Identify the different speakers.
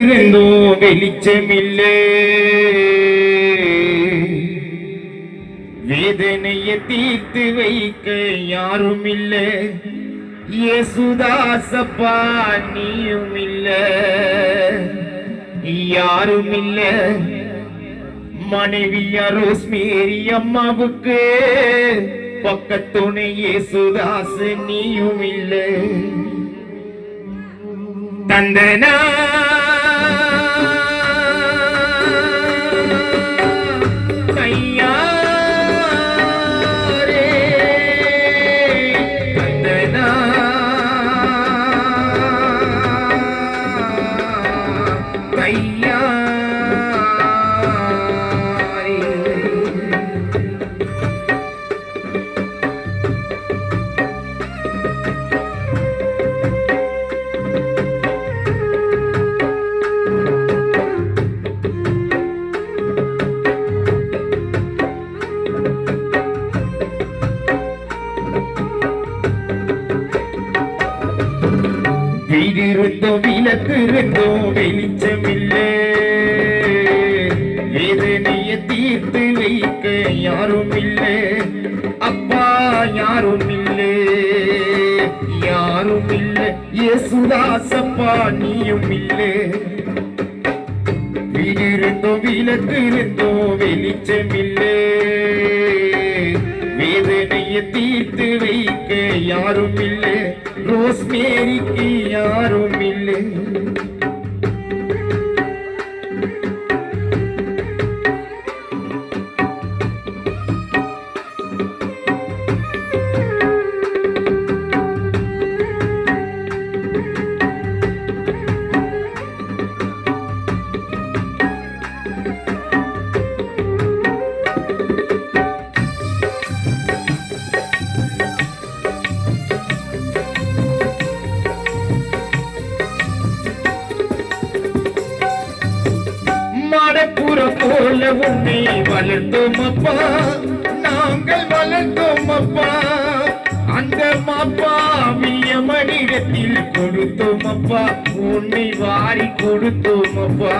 Speaker 1: இருந்தும் வெளிச்சமில்லே. வேதனையை தீர்த்து வைக்க யாரும் இல்ல இயேசுதாசப்பா நீயும் இல்ல யாரும் இல்ல மனைவியா ரோஸ்மேரி அம்மாவுக்கு பக்கத்துணை இயேசுதாஸ் நீயும் இல்லை Yeah. வீடிருந்தோ விளக்கு இருந்தோ வெளிச்சமில்லை. வேதனைய தீர்த்து வைக்க யாரும் இல்லை அப்பா யாரும் இல்லை யாரும் இல்லை இயேசுதாசப்பா நீயும் இல்லை வீடிருந்தோ விளக்கு இருந்தோ வெளிச்சமில்லை. வேதனையை தீர்த்து வைக்க யாரும் இல்லை ரோஸ்மேரிக்கு யாரும் இல்லை மடப்புற போல உன்னை வளர்ந்தோம் அப்பா நாங்கள் வளர்ந்தோம் அப்பா அந்த மாப்பாவிய மனிதத்தில் கொடுத்தோம் அப்பா உன்னை வாரி கொடுத்தோம் அப்பா